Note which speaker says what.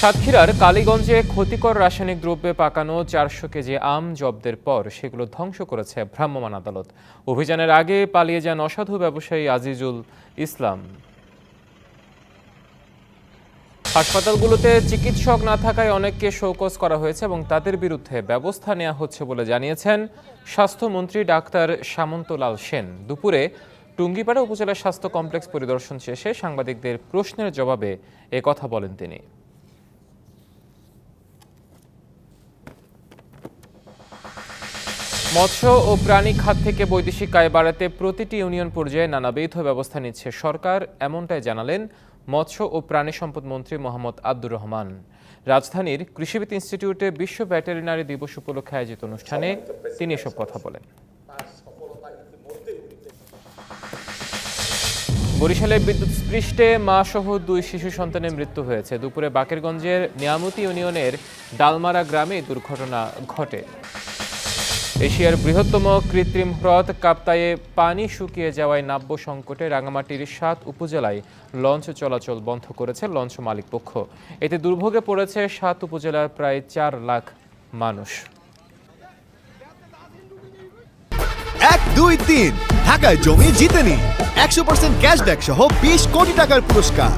Speaker 1: সাতক্ষীরার কালীগঞ্জে ক্ষতিকর রাসায়নিক দ্রব্যে পাকানো চারশো কেজি আম জব্দের পর সেগুলো ধ্বংস করেছে ভ্রাম্যমাণ আদালত। অভিযানের আগে পালিয়ে যান অসাধু ব্যবসায়ী আজিজুল ইসলাম। হাসপাতালগুলোতে চিকিৎসক না থাকায় অনেককে শোকজ করা হয়েছে এবং তাদের বিরুদ্ধে ব্যবস্থা নেওয়া হচ্ছে বলে জানিয়েছেন স্বাস্থ্যমন্ত্রী ডাক্তার সামন্তলাল সেন। দুপুরে টুঙ্গিপাড়া উপজেলা স্বাস্থ্য কমপ্লেক্স পরিদর্শন শেষে সাংবাদিকদের প্রশ্নের জবাবে কথা বলেন তিনি। মৎস্য ও প্রাণী খাত থেকে বৈদেশিক আয় বাড়াতে প্রতিটি ইউনিয়ন পর্যায়ে নানাবিধ ব্যবস্থা নিচ্ছে সরকার, এমনটাই জানালেন মৎস্য ও প্রাণী সম্পদ মন্ত্রী মোহাম্মদ আব্দুর রহমান। রাজধানীর কৃষিবিদ ইনস্টিটিউটে বিশ্ব ভেটেরিনারি দিবস উপলক্ষে আয়োজিত অনুষ্ঠানে তিনি এসব কথা বলেন। বরিশালে বিদ্যুৎ স্পৃষ্টে মা সহ দুই শিশু সন্তানের মৃত্যু হয়েছে। দুপুরে বাকেরগঞ্জের নিয়ামতি ইউনিয়নের ডালমারা গ্রামে দুর্ঘটনা ঘটে। এশিয়ার বৃহত্তম কৃত্রিম হ্রদ কাপ্তায়ে পানি শুকিয়ে যাওয়ায় নাব্য সংকটে রাঙামাটির সাত উপজেলায় লঞ্চ চলাচল বন্ধ করেছে লঞ্চ মালিক পক্ষ। এতে দুর্ভোগে পড়েছে সাত উপজেলার প্রায় চার লাখ মানুষ।
Speaker 2: এক, দুই, তিন। ঢাকায় জমি জিতে নিন একশো পার্সেন্ট ক্যাশব্যাক সহ বিশ কোটি টাকার পুরস্কার।